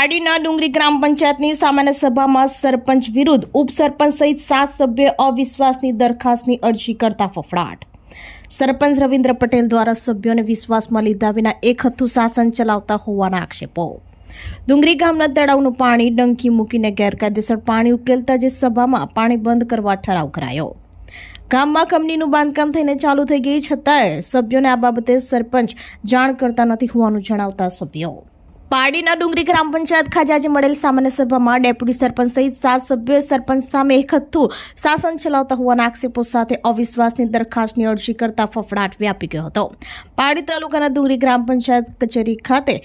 પારડીના ડુંગરી ગ્રામ પંચાયતની સામાન્ય સભામાં સરપંચ વિરુદ્ધ ઉપસરપંચ સહિત સાત સભ્ય અવિશ્વાસની દરખાસ્તની અરજી કરતા ફફડાટ. સરપંચ રવિન્દ્ર પટેલ દ્વારા સભ્યોને વિશ્વાસમાં લીધા વિના એક હથ્થું શાસન ચલાવતા હોવાના આક્ષેપો. ડુંગરી ગામના તળાવનું પાણી ડંકી મૂકીને ગેરકાયદેસર પાણી ઉકેલતા જે સભામાં પાણી બંધ કરવા ઠરાવ કરાયો. ગામમાં કંપનીનું બાંધકામ થઈને ચાલુ થઈ ગઈ છતાંય સભ્યોને આ બાબતે સરપંચ જાણ કરતા નથી હોવાનું જણાવતા સભ્યો. પારડીના ડુંગરી ગ્રામ પંચાયત ખાતે આજે મળેલ સામાન્ય સભામાં ડેપ્યુટી સરપંચ સહિત સાત સભ્યોએ સરપંચ સામે એક હથ્થું શાસન ચલાવતા હોવાના આક્ષેપો સાથે અવિશ્વાસની દરખાસ્તની અરજી કરતા ફફડાટ વ્યાપી ગયો હતો. પારડી તાલુકાના ડુંગરી ગ્રામ પંચાયત કચેરી ખાતે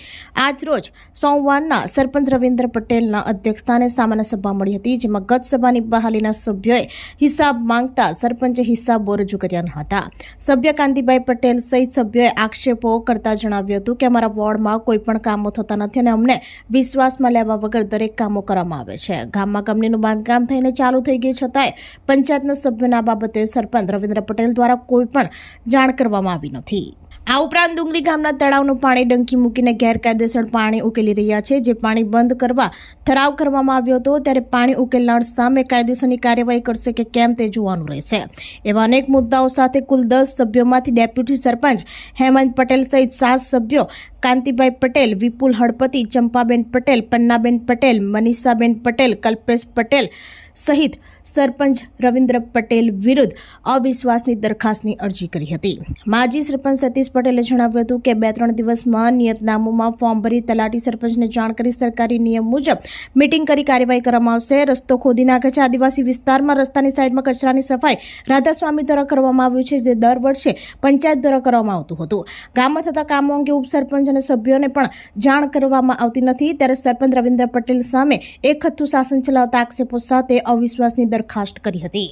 આજરોજ સોમવારના સરપંચ રવિન્દ્ર પટેલના અધ્યક્ષસ્થાને સામાન્ય સભા મળી હતી, જેમાં ગત સભાની બહાલીના સભ્યોએ હિસાબ માંગતા સરપંચે હિસાબો રજૂ કર્યા હતા. સભ્ય કાંતિભાઈ પટેલ સહિત સભ્યોએ આક્ષેપો કરતા જણાવ્યું હતું કે, અમારા વોર્ડમાં કોઈ પણ કામો થતા નથી અને અમને વિશ્વાસમાં લેવા વગર દરેક કામો કરવામાં આવે છે. ગામમાં કંપનીનું બાંધકામ થઈને ચાલુ થઈ ગયું છતાંય પંચાયતના સભ્યોના બાબતે સરપંચ રવિન્દ્ર પટેલ દ્વારા કોઈ પણ જાણ કરવામાં આવી નથી. આ ઉપરાંત ડુંગરી ગામના તળાવનું પાણી ડંકી મૂકીને ગેરકાયદેસર પાણી ઉકેલી રહ્યા છે. જે પાણી બંધ કરવા ઠરાવ કરવામાં આવ્યો હતો, ત્યારે પાણી ઉકેલનાર સામે કાયદેસરની કાર્યવાહી કરશે કે કેમ તે જોવાનું રહેશે. એવા અનેક મુદ્દાઓ સાથે કુલ દસ સભ્યોમાંથી ડેપ્યુટી સરપંચ હેમંત પટેલ સહિત સાત સભ્યો કાંતિભાઈ પટેલ, વિપુલ હળપતિ, ચંપાબેન પટેલ, પન્નાબેન પટેલ, મનીષાબેન પટેલ, કલ્પેશ પટેલ સહિત સરપંચ રવિન્દ્ર પટેલ વિરુદ્ધ અવિશ્વાસની દરખાસ્તની અરજી કરી હતી. માજી સરપંચ સતીશ પટેલે જણાવ્યું હતું કે બે ત્રણ દિવસમાં નિયતનામુમાં ફોર્મ ભરી તલાટી સરપંચને જાણ કરી સરકારી નિયમ મુજબ મિટિંગ કરી કાર્યવાહી કરવામાં આવશે. રસ્તો ખોદી નાખે આદિવાસી વિસ્તારમાં રસ્તાની સાઈડમાં કચરાની સફાઈ રાધાસ્વામી દ્વારા કરવામાં આવ્યું છે, જે દર વર્ષે પંચાયત દ્વારા કરવામાં આવતું હતું. ગામમાં થતા કામો અંગે ઉપસરપંચ અને સભ્યોને પણ જાણ કરવામાં આવતી નથી. ત્યારે સરપંચ રવિન્દ્ર પટેલ સામે એક હથ્થું શાસન ચલાવતા આક્ષેપો સાથે અવિશ્વાસની દરખાસ્ત કરી હતી.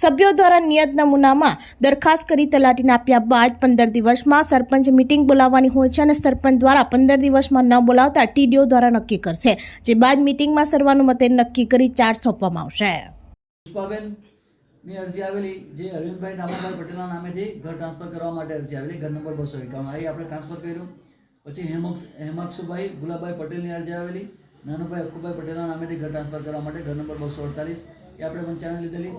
સભ્યો દ્વારા નિયત નમૂનામાં દરખાસ્ત કરી તલાટીને આપ્યા બાદ પંદર દિવસમાં સરપંચ મિટિંગ બોલાવવાની હોય છે અને સરપંચ દ્વારા પંદર દિવસમાં ન બોલાવતા ટીડીઓ દ્વારા નક્કી કરશે, જે બાદ મિટિંગમાં સર્વાનુમતે નક્કી કરી ચાર્જ સોંપવામાં આવશે. ની અરજી આવેલી, જે અરવિંદભાઈ ડામરભાઈ પટેલના નામેથી ઘર ટ્રાન્સફર કરવા માટે અરજી આવેલી, ઘર નંબર બસો એકાવન. અહીં આપણે ટ્રાન્સફર કર્યું. પછી હેમક્ષ હેમાક્ષુભાઈ ગુલાબભાઈ પટેલની અરજી આવેલી. નાનુભાઈ અક્કુભાઈ પટેલના નામેથી ઘર ટ્રાન્સફર કરવા માટે ઘર નંબર બસો અડતાલીસ. એ આપણે પંચાયત લીધેલી.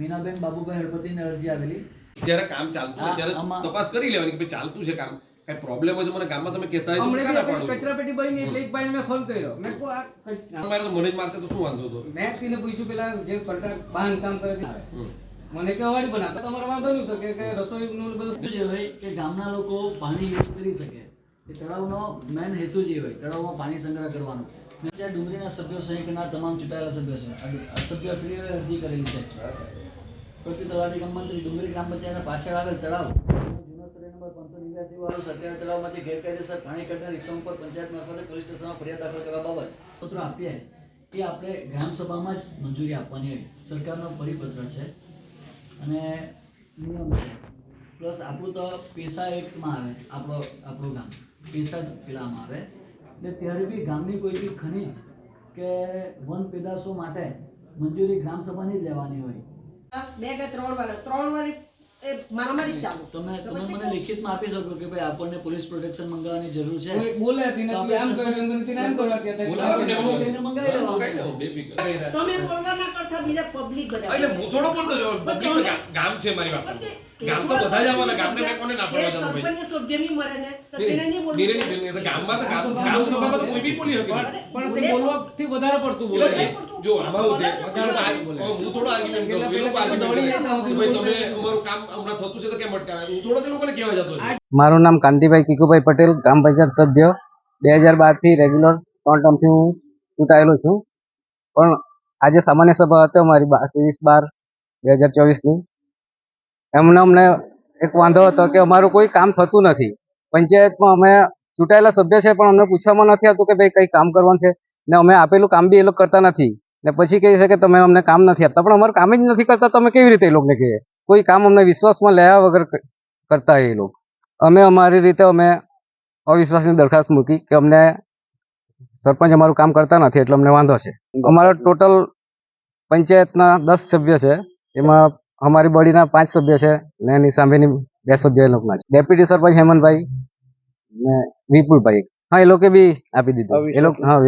મીનાબેન બાબુભાઈ હળપતિને અરજી આવેલી. ત્યારે કામ ચાલતું હોય ત્યારે તપાસ કરી લેવાની કે ચાલતું છે કામ. કઈ પ્રોબ્લેમ હોય તો મને ગામમાં તમે કહેતા હોય તો કાના પાડું કચરા પેટી બની એટલે એક ભાઈને મેં ફોન કર્યો. મેં કો આ મારે તો મને જ મારતે તો શું વાંધો હતો? મેં તેને પૂછ્યું પેલા જે બાંધ બાંધકામ કરે આવે. મને કે વાડી બનાવતા તમારે વાંધો નહોતો તો કે કે રસોઈ નું બધું જે હોય કે ગામના લોકો પાણી યુઝ કરી શકે. એ તળાવનો મેન હેતુ જે હોય તળાવમાં પાણી સંગ્રહ કરવાનો. ડુંગળીના સભ્યો સહિતના તમામ ચૂંટાયેલા સભ્યો છે. સભ્યશ્રીઓએ અરજી કરેલી છે. પ્રતિ તલાટી મંત્રી ડુંગળી ગ્રામ પંચાયતના પાછળ આવેલ તળાવ. જૂનો નંબર પાંચસો વાળો સરકારી તળાવમાંથી ગેરકાયદેસર પાણી કાઢનાર ઇસમ પંચાયત મારફતે પોલીસ સ્ટેશનમાં ફરિયાદ કરવા પત્રો આપીએ એ આપણે ગ્રામસભામાં જ મંજૂરી આપવાની સરકારનો પરિપત્ર છે. અને નિયમ છે. પ્લસ આપણું તો પેશા એક્ટમાં આવે. આપણો, આપણું ગામ. પેશા કિલ્લામાં આવે. એટલે ત્યારે બી ગામની કોઈ બી ખનિજ કે વન પેદાશો માટે મંજૂરી ગ્રામ સભાની જ લેવાની હોય. બે કે ત્રણ વાર ત્રણ વાર એ મારામારી ચાલુ. તમે તમે મને લિખિતમાં આપી શકો કે ભાઈ આપણને પોલીસ પ્રોટેક્શન મંગાવવાની જરૂર છે. કોઈ બોલે તો તું આમ કર્યું તેને આમ કરવા કે બોલાવો ને, બોલાવો. જઈને મંગાવી લેવા? મંગાવી બેફિકર. તમે બોલવા ના કરતા બીજા પબ્લિક બધા. એટલે હું થોડો બોલતો છું પબ્લિક ગામ- છે મારી વાત ગામ તો બધા જ આવવાના ગામને મેં કોને ના પડવા જવાનું ભાઈ સરપંચને સભ્ય નહીં મળે ને તો તેને નહીં બોલવું નીરે ની તો ગામમાં તો ગામ ગામ સભામાં તો કોઈ બી બોલી શકે પણ તે બોલવાથી વધારે પડતું બોલે. જો આમાં હું છે. હું થોડો આર્ગ્યુમેન્ટ કરું એ લોકો આર્ગ્યુમેન્ટ કરે. ભાઈ તમે અમારું કામ હમણાં થતું છે તો કેમ અટકાવે? હું થોડો તે લોકોને કહેવા જતો છું. મારું નામ કાંતિભાઈ કિકુભાઈ પટેલ ગ્રામ પંચાયત સભ્ય. બે હજાર બારથી રેગ્યુલર ત્રણ ટર્મથી હું ચૂંટાયેલો છું. પણ આજે સામાન્ય સભા હતી અમારી ત્રેવીસ બાર, બે હજાર ચોવીસની. એમને અમને એક વાંધો હતો કે અમારું કોઈ કામ થતું નથી. પંચાયતમાં અમે ચૂંટાયેલા સભ્ય છે, પણ અમને પૂછવામાં નથી આવતું કે ભાઈ કઈ કામ કરવાનું છે. ને અમે આપેલું કામ બી એ લોકો કરતા નથી. ને પછી કહે છે કે તમે અમને કામ નથી આપતા. પણ અમારું કામ જ નથી કરતા તમે કેવી રીતે એ લોકોને કહીએ? કોઈ કામ અમને વિશ્વાસમાં લેવા વગર કરતા એ લોકો. અમે અમારી રીતે અમે અવિશ્વાસની દરખાસ્ત મૂકી કે અમને સરપંચ અમારું કામ કરતા નથી એટલે અમને વાંધો છે. અમારા ટોટલ પંચાયતના દસ સભ્ય છે. એમાં અમારી બોડીના પાંચ સભ્ય છે ને એની સામેની બે સભ્ય એ લોકોના છે. ડેપ્યુટી સરપંચ હેમંતભાઈ ને વિપુલભાઈ હા, એ લોકો બી આપી દીધું. એ લોકો, હા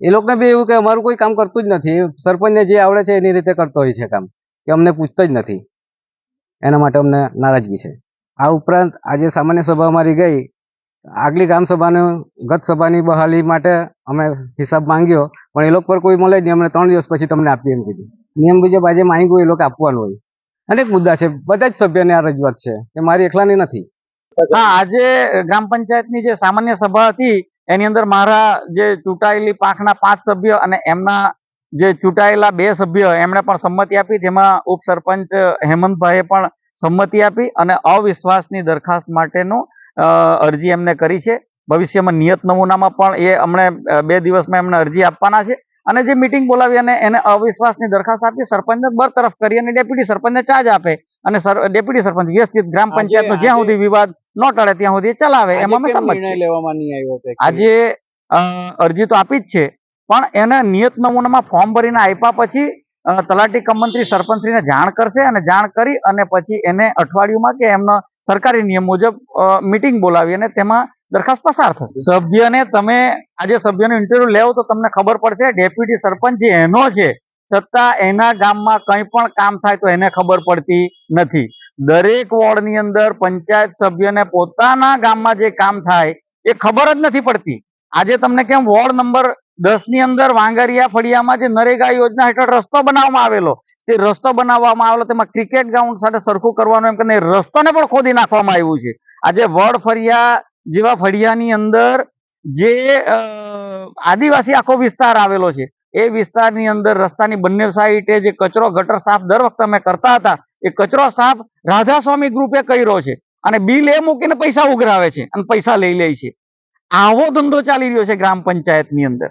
એ લોકોને બી એવું કે અમારું કોઈ કામ કરતું જ નથી. સરપંચને જે આવડે છે એની રીતે કરતો હોય છે કામ. કે અમને પૂછતો જ નથી. એના માટે અમને નારાજગી છે. આ ઉપરાંત આજે સામાન્ય સભા અમારી ગઈ, આગલી ગ્રામસભાનું ગત સભાની બહાલી માટે અમે હિસાબ માંગ્યો, પણ એ લોકો પર કોઈ મળે જ નહીં. અમને ત્રણ દિવસ પછી તમને આપીએ એમ કીધું. નિયમ મુજબ આજે માંગ્યું એ લોકો આપવાનું હોય. અનેક મુદ્દા છે. બધા જ સભ્યને આ રજૂઆત છે કે મારી એકલાની નથી. હા, આજે ગ્રામ પંચાયતની જે સામાન્ય સભા હતી, એની અંદર મારા જે ચૂંટાયેલી પાંખના પાંચ સભ્ય અને એમના જે ચૂંટાયેલા બે સભ્ય એમણે પણ સંમતિ આપી જેમાં ઉપસરપંચ હેમંતભાઈએ પણ સંમતિ આપી અને અવિશ્વાસની દરખાસ્ત માટેનું અરજી એમને કરી છે. ભવિષ્યમાં નિયત નમૂનામાં પણ એ અમને બે દિવસમાં એમને અરજી આપવાના છે. અને જે મિટિંગ બોલાવી અને એને અવિશ્વાસની દરખાસ્ત આપી સરપંચને બરતરફ કરી અને ડેપ્યુટી સરપંચને ચાર્જ આપે અને ડેપ્યુટી સરપંચ વ્યવસ્થિત ગ્રામ પંચાયતનો જ્યાં સુધી વિવાદ ન ટળે ત્યાં સુધી ચલાવે એમાં અમે સંમત આજે અરજી તો આપી જ છે પણ એને નિયત નમૂનામાં ફોર્મ ભરીને આપ્યા પછી તલાટી કમંત્રી સરપંચશ્રીને જાણ કરશે અને જાણ કરી અને પછી એને અઠવાડિયુંમાં કે એમનો સરકારી નિયમ મુજબ મીટિંગ બોલાવી અને તેમાં દરખાસ્ત પસાર થશે. સભ્યને તમે આજે સભ્યનો ઇન્ટરવ્યુ લેવો તો તમને ખબર પડશે ડેપ્યુટી સરપંચ જે એનો છે છતાં એના ગામમાં કંઈ પણ કામ થાય તો એને ખબર પડતી નથી. દરેક વોર્ડની અંદર પંચાયત સભ્યને પોતાના ગામમાં જે કામ થાય એ ખબર જ નથી પડતી. આજે તમને કેમ વોર્ડ નંબર દસની અંદર વાંગરિયા ફળિયામાં જે નરેગા યોજના હેઠળ રસ્તો બનાવવામાં આવેલો, તે રસ્તો બનાવવામાં આવેલો, તેમાં ક્રિકેટ ગ્રાઉન્ડ સાથે સરખું કરવાનું એમ કરીને રસ્તોને પણ ખોદી નાખવામાં આવ્યું છે. આજે વડ ફળિયા જેવા ફળિયાની અંદર જે આદિવાસી આખો વિસ્તાર આવેલો છે, એ વિસ્તારની અંદર રસ્તાની બંને સાઈડે જે કચરો ગટર સાફ દર વખતે અમે કરતા હતા, એ કચરો સાફ રાધાસ્વામી ગ્રુપે કર્યો છે અને બિલ એ મૂકીને પૈસા ઉઘરાવે છે અને પૈસા લઈ લે છે. આવો ધંધો ચાલી રહ્યો છે ગ્રામ પંચાયતની અંદર.